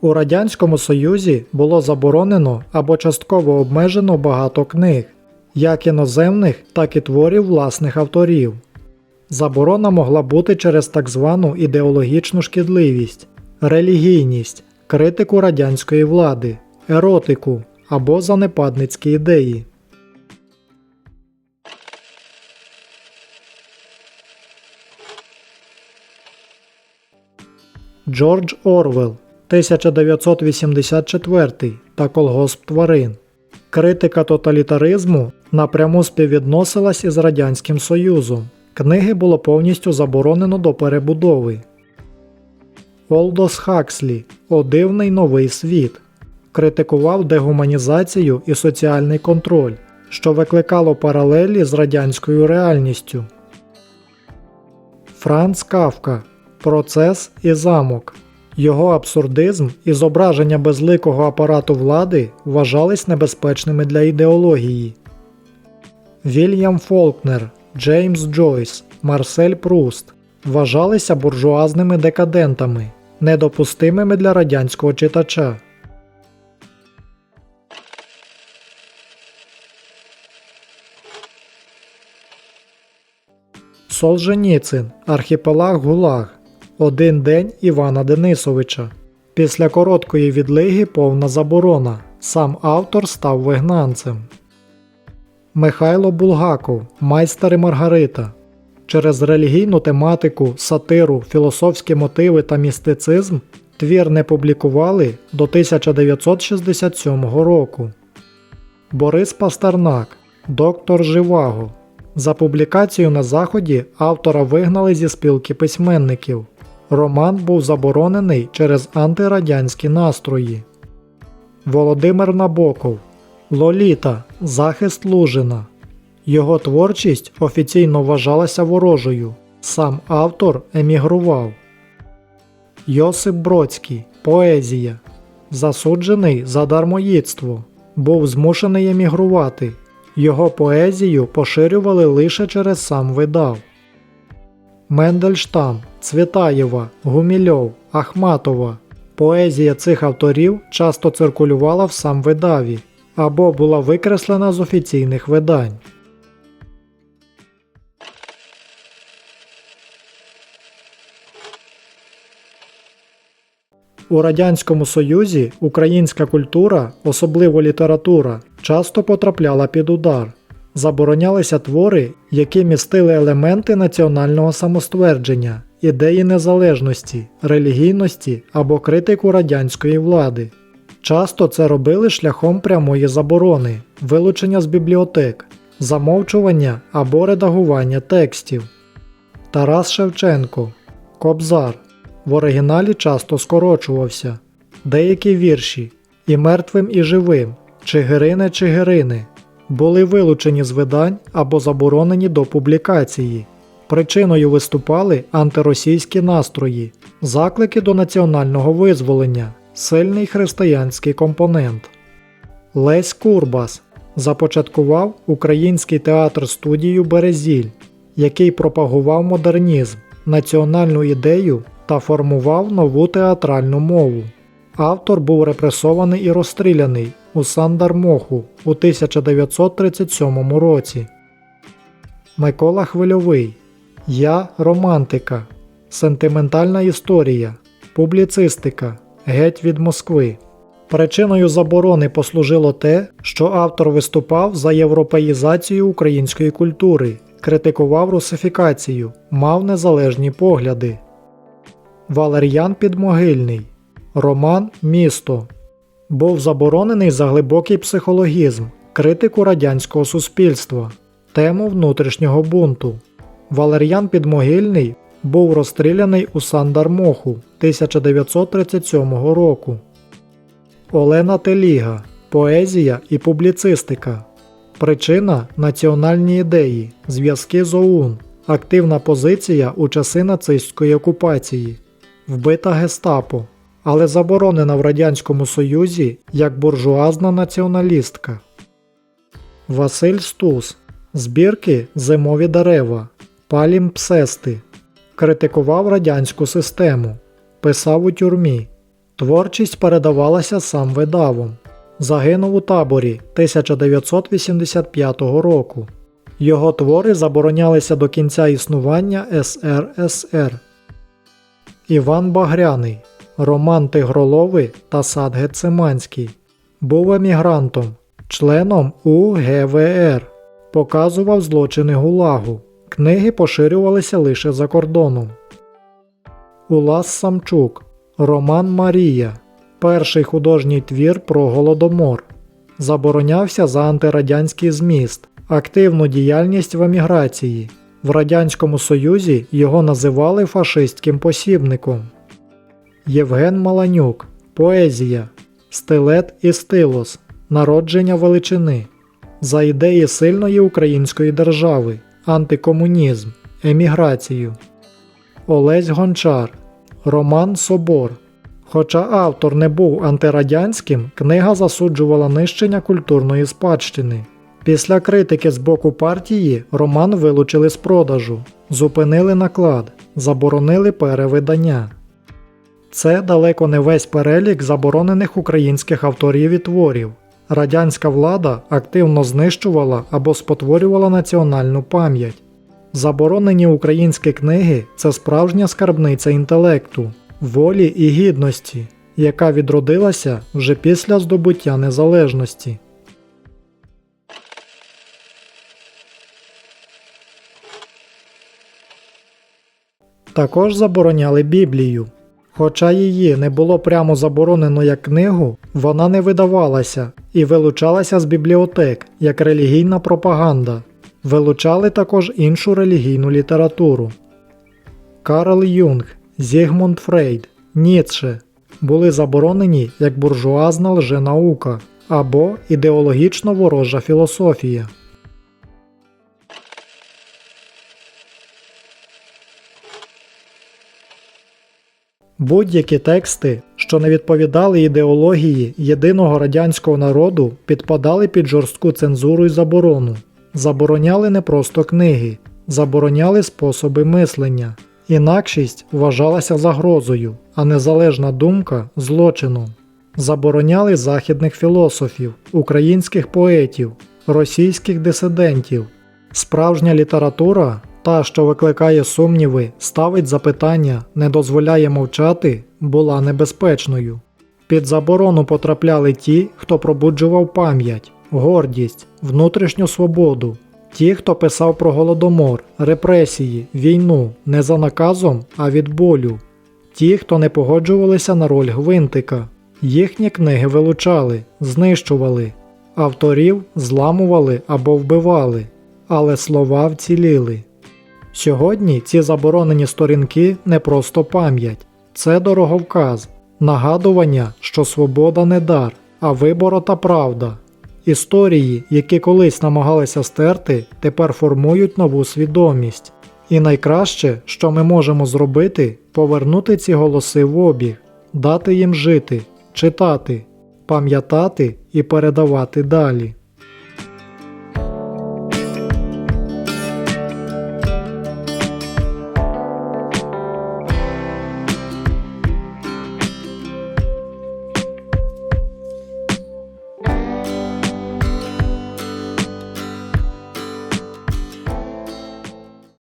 У Радянському Союзі було заборонено або частково обмежено багато книг, як іноземних, так і творів власних авторів. Заборона могла бути через так звану ідеологічну шкідливість, релігійність, критику радянської влади, еротику або занепадницькі ідеї. Джордж Орвел 1984 та Колгосп тварин. Критика тоталітаризму напряму співвідносилась із Радянським Союзом. Книги було повністю заборонено до перебудови. Олдос Хакслі О дивний новий світ критикував дегуманізацію і соціальний контроль, що викликало паралелі з радянською реальністю. Франц Кавка Процес і замок. Його абсурдизм і зображення безликого апарату влади вважались небезпечними для ідеології. Вільям Фолкнер, Джеймс Джойс, Марсель Пруст вважалися буржуазними декадентами, недопустимими для радянського читача. Солженіцин Архіпелаг ГУЛАГ Один день Івана Денисовича. Після короткої відлиги повна заборона. Сам автор став вигнанцем. Михайло Булгаков Майстер і Маргарита. Через релігійну тематику, сатиру, філософські мотиви та містицизм твір не публікували до 1967 року. Борис Пастернак Доктор Живаго. За публікацію на Заході автора вигнали зі спілки письменників. Роман був заборонений через антирадянські настрої. Володимир Набоков Лоліта Захист Лужина. Його творчість офіційно вважалася ворожою. Сам автор емігрував. Йосип Бродський Поезія. Засуджений за дармоїдство. Був змушений емігрувати. Його поезію поширювали лише через сам видав. Мендельштам, Цвітаєва, Гумільов, Ахматова. Поезія цих авторів часто циркулювала в сам видаві або була викреслена з офіційних видань. У Радянському Союзі українська культура, особливо література, часто потрапляла під удар. Заборонялися твори, які містили елементи національного самоствердження, ідеї незалежності, релігійності або критику радянської влади. Часто це робили шляхом прямої заборони, вилучення з бібліотек, замовчування або редагування текстів. Тарас Шевченко Кобзар в оригіналі часто скорочувався. Деякі вірші і мертвим, і живим, Чигирине Чигирини були вилучені з видань або заборонені до публікації. Причиною виступали антиросійські настрої, заклики до національного визволення, сильний християнський компонент. Лесь Курбас започаткував український театр студію Березіль, який пропагував модернізм, національну ідею та формував нову театральну мову. Автор був репресований і розстріляний у Сандармоху у 1937 році. Микола Хвильовий Я романтика, сентиментальна історія, публіцистика, геть від Москви. Причиною заборони послужило те, що автор виступав за європеїзацію української культури, критикував русифікацію, мав незалежні погляди. Валер'ян Підмогильний Роман Місто був заборонений за глибокий психологізм, критику радянського суспільства, тему внутрішнього бунту. Валер'ян Підмогильний був розстріляний у Сандармоху 1937 року. Олена Теліга Поезія і публіцистика. Причина національні ідеї, зв'язки з ОУН, активна позиція у часи нацистської окупації, вбита гестапо, але заборонена в Радянському Союзі як буржуазна націоналістка. Василь Стус Збірки Зимові дерева, Палімпсести. Критикував радянську систему, писав у тюрмі. Творчість передавалася сам видавом. Загинув у таборі 1985 року. Його твори заборонялися до кінця існування СРСР. Іван Багряний, Роман Тигролови та Сад Гециманський. Був емігрантом, членом УГВР. Показував злочини ГУЛАГу. Книги поширювалися лише за кордоном. Улас Самчук. Роман Марія. Перший художній твір про голодомор. Заборонявся за антирадянський зміст, активну діяльність в еміграції. В Радянському Союзі його називали фашистським посібником. Євген Маланюк. Поезія. Стилет і стилос. Народження величини. За ідеї сильної української держави, антикомунізм, еміграцію. Олесь Гончар. Роман Собор. Хоча автор не був антирадянським, книга засуджувала нищення культурної спадщини. Після критики з боку партії роман вилучили з продажу, зупинили наклад, заборонили перевидання. Це далеко не весь перелік заборонених українських авторів і творів. Радянська влада активно знищувала або спотворювала національну пам'ять. Заборонені українські книги це справжня скарбниця інтелекту, волі і гідності, яка відродилася вже після здобуття незалежності. Також забороняли Біблію. Хоча її не було прямо заборонено як книгу, вона не видавалася і вилучалася з бібліотек як релігійна пропаганда. Вилучали також іншу релігійну літературу. Карл Юнг, Зігмунд Фрейд, Ніцше були заборонені як буржуазна лженаука або ідеологічно ворожа філософія. Будь-які тексти, що не відповідали ідеології єдиного радянського народу, підпадали під жорстку цензуру і заборону. Забороняли не просто книги, забороняли способи мислення. Інакшість вважалася загрозою, а незалежна думка злочином. Забороняли західних філософів, українських поетів, російських дисидентів. Справжня література, та, що викликає сумніви, ставить запитання, не дозволяє мовчати, була небезпечною. Під заборону потрапляли ті, хто пробуджував пам'ять, гордість, внутрішню свободу, ті, хто писав про голодомор, репресії, війну не за наказом, а від болю, ті, хто не погоджувалися на роль гвинтика. Їхні книги вилучали, знищували, авторів зламували або вбивали, але слова вціліли. Сьогодні ці заборонені сторінки не просто пам'ять, це дороговказ, нагадування, що свобода не дар, а вибора та правда. Історії, які колись намагалися стерти, тепер формують нову свідомість. І найкраще, що ми можемо зробити, повернути ці голоси в обіг, дати їм жити, читати, пам'ятати і передавати далі.